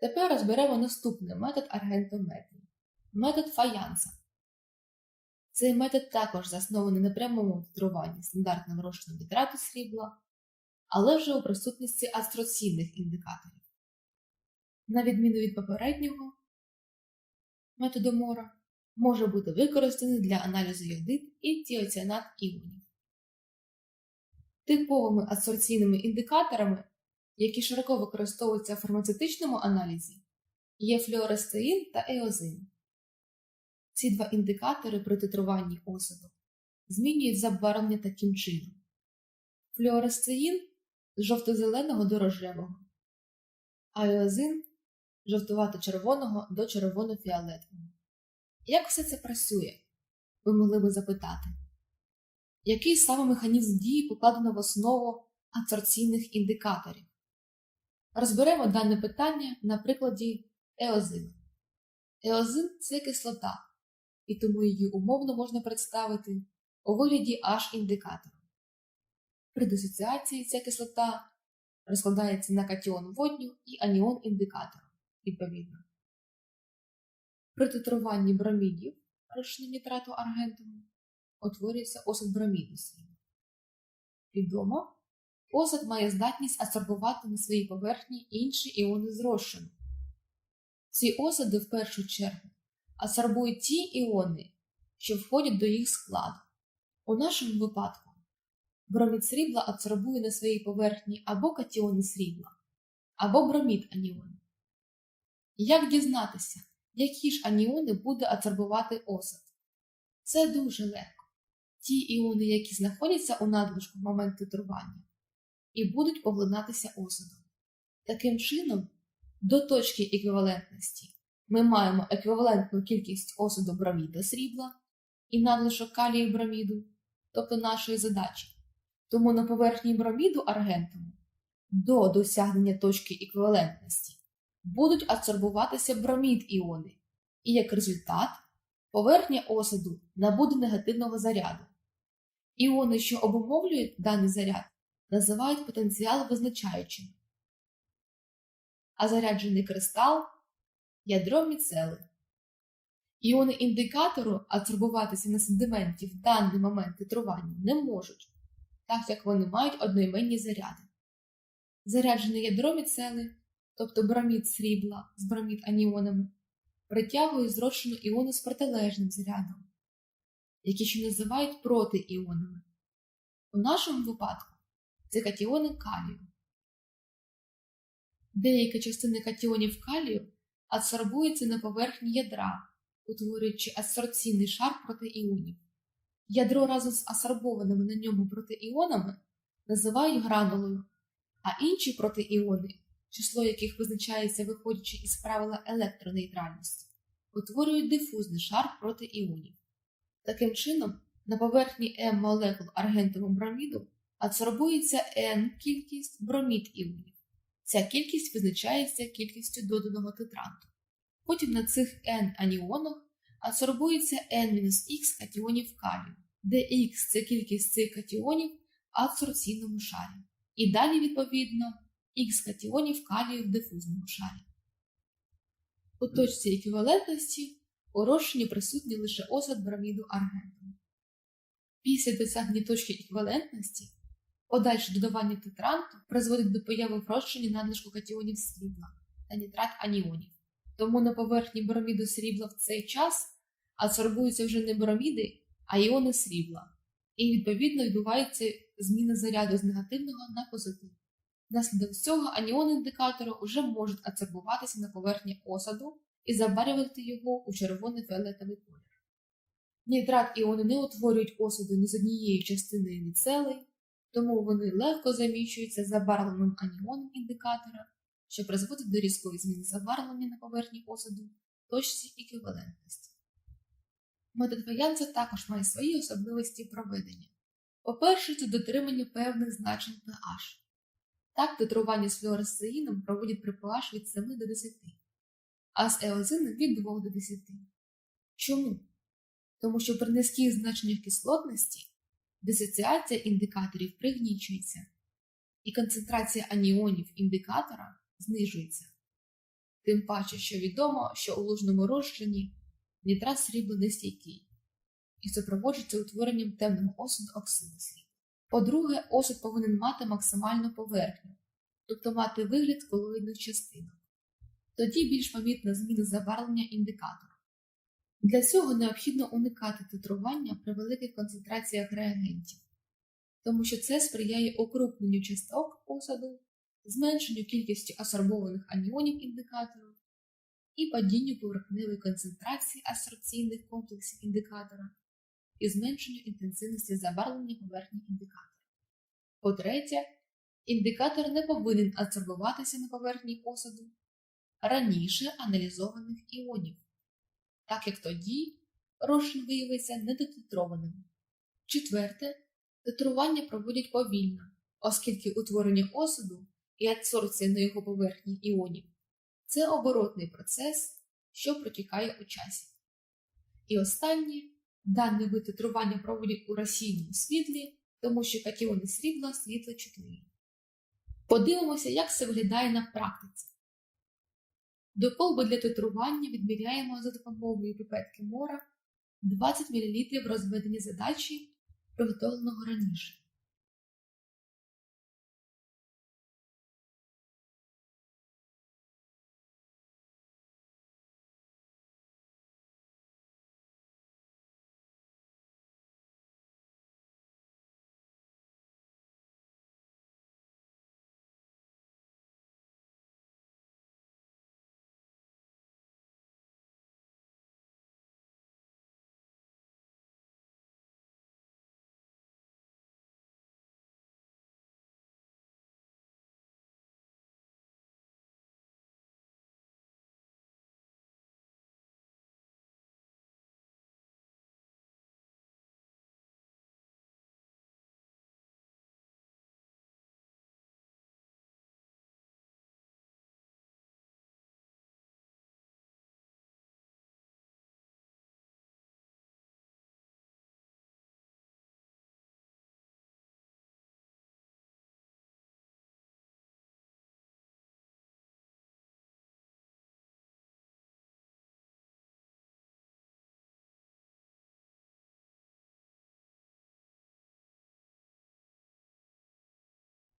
Тепер розберемо наступний метод аргентометрії метод фаянса. Цей метод також заснований на прямому титруванні стандартним розчином нітрату срібла, але вже у присутності астраційних індикаторів. На відміну від попереднього методу Мора, може бути використаний для аналізу йодит і тіоціанат іонів. Типовими асорційними індикаторами, які широко використовуються в фармацевтичному аналізі, є флюорестеїн та еозин. Ці два індикатори при титруванні осаду змінюють забарвлення таким чином: флюоресцеїн з жовто-зеленого до рожевого, а еозин жовтувато-червоного до червоно-фіолетового. Як все це працює? Ви могли би запитати. Який саме механізм дії покладено в основу адсорційних індикаторів? Розберемо дане питання на прикладі еозину. Еозин це кислота, і тому її умовно можна представити у вигляді H-індикатора. При дисоціації ця кислота розкладається на катіон водню і аніон індикатора, відповідно. При титруванні бромідів розчину нітрату аргентуму утворюється осад броміду. Відомо, осад має здатність адсорбувати на своїй поверхні інші іони з розчину. Ці осади в першу чергу адсорбують ті іони, що входять до їх складу. У нашому випадку бромід срібла адсорбує на своїй поверхні або катіони срібла, або бромід аніони. Як дізнатися, які ж аніони буде адсорбувати осад? Це дуже легко. Ті іони, які знаходяться у надлишку в момент титрування, і будуть поглинатися осадом. Таким чином, до точки еквівалентності ми маємо еквівалентну кількість осаду броміда срібла і надлишок калію броміду, тобто нашої задачі. Тому на поверхні броміду аргентуму до досягнення точки еквівалентності будуть адсорбуватися бромід іони, і як результат поверхня осаду набуде негативного заряду. Іони, що обумовлюють даний заряд, називають потенціал визначаючим, а заряджений кристал ядро міцели. Іони індикатору адсорбуватися на сентименті в даний момент титрування не можуть, так як вони мають одноіменні заряди. Заряджене ядро міцели, тобто бромід срібла з бромід аніонами, притягує зрошену іони з протилежним зарядом, які ще називають протиіонами. У нашому випадку це катіони калію. Деякі частини катіонів калію адсорбуються на поверхні ядра, утворюючи асорційний шар протиіонів. Ядро разом з асорбованими на ньому протиіонами називають гранулою, а інші протиіони, число яких визначається виходячи із правила електронейтральності, утворюють дифузний шар протиіонів. Таким чином, на поверхні М молекул аргентового броміду адсорбується N кількість бромід іонів. Ця кількість визначається кількістю доданого тетранту. Потім на цих N аніонах адсорбується N-X катіонів калію, де X це кількість цих катіонів в адсорбційному шарі. І далі, відповідно, Х катіонів калію в дифузному шарі. У точці еквівалентності у розчині присутній лише осад броміду аргенту. Після досягнення точки еквівалентності Подальше додавання тетранту призводить до появи в розчині надлишку катіонів срібла та нітрат аніонів. Тому на поверхні броміду срібла в цей час адсорбуються вже не броміди, а іони срібла, і відповідно відбувається зміна заряду з негативного на позитив. Внаслідок цього аніони індикатора вже можуть адсорбуватися на поверхні осаду і забарювати його у червоний фіолетовий колір. Нітрат іони не утворюють осаду ні з однієї частини міцелей, тому вони легко заміщуються забарвленим аніоном індикатора, що призводить до різкої зміни забарвлення на поверхні осаду точці еквівалентності. Метод Фаянса також має свої особливості проведення. По-перше, це дотримання певних значень pH. Так, титрування з флюоресцеїном проводять при pH від 7 до 10, а з еозином від 2 до 10. Чому? Тому що при низьких значеннях кислотності дисоціація індикаторів пригнічується, і концентрація аніонів індикатора знижується. Тим паче, що відомо, що у лужному розчині нітрат срібла нестійкий і супроводжується утворенням темного осаду оксиду срібла. По-друге, осад повинен мати максимальну поверхню, тобто мати вигляд колоїдних частинок. Тоді більш помітна зміна забарвлення індикатора. Для цього необхідно уникати титрування при великих концентраціях реагентів, тому що це сприяє укрупненню часток осаду, зменшенню кількості асорбованих аніонів індикатора і падінню поверхневої концентрації асорбційних комплексів індикатора і зменшенню інтенсивності забарвлення поверхні індикатора. По-третє, індикатор не повинен адсорбуватися на поверхні осаду раніше аналізованих іонів, так як тоді розчин виявиться недотитрованим. Четверте, титрування проводять повільно, оскільки утворення осаду і адсорбція на його поверхні іонів це оборотний процес, що протікає у часі. І останнє, дане вид титрування проводять у розсійному світлі, тому що катіони срібла світлочутливі. Подивимося, як це виглядає на практиці. До колби для титрування відміряємо за допомогою піпетки мора 20 мл розведення задачі, приготовленого раніше.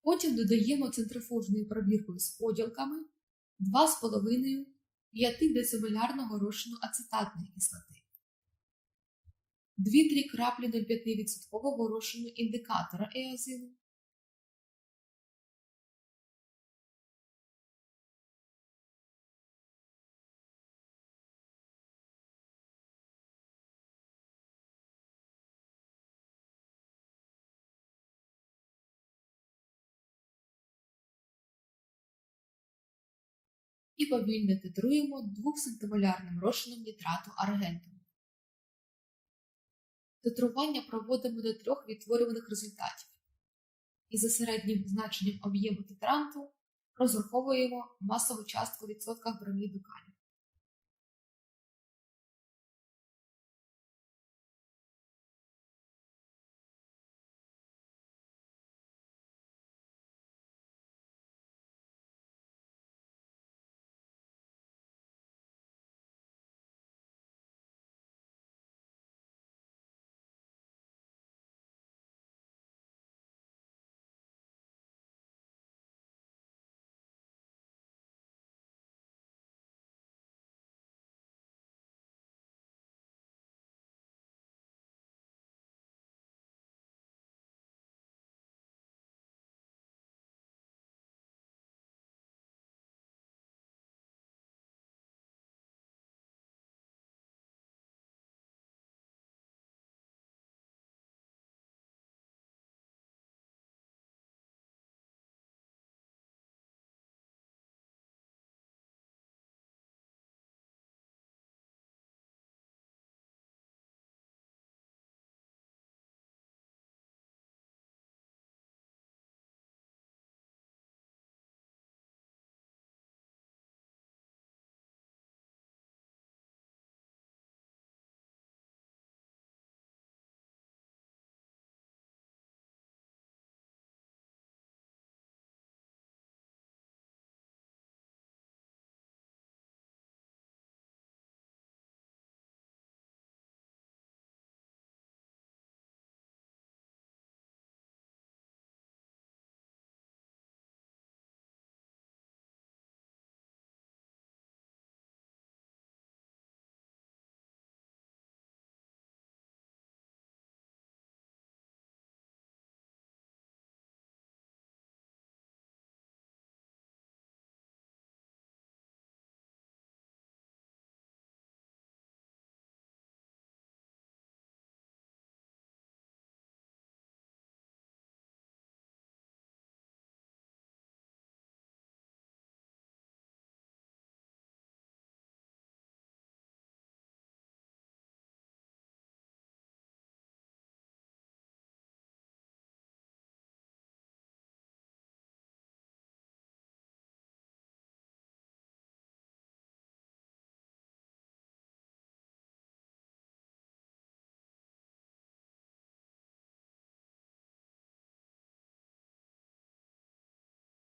Потім додаємо центрифужною пробіркою з поділками 2,5 5 децимолярного розчину ацетатної кислоти, 2-3 краплі 0,5% розчину індикатора еозину, і повільно титруємо 2 сантимолярним розчином нітрату аргенту. Титрування проводимо до трьох відтворюваних результатів. І за середнім значенням об'єму титранту розраховуємо масову частку в відсотках броміду калію.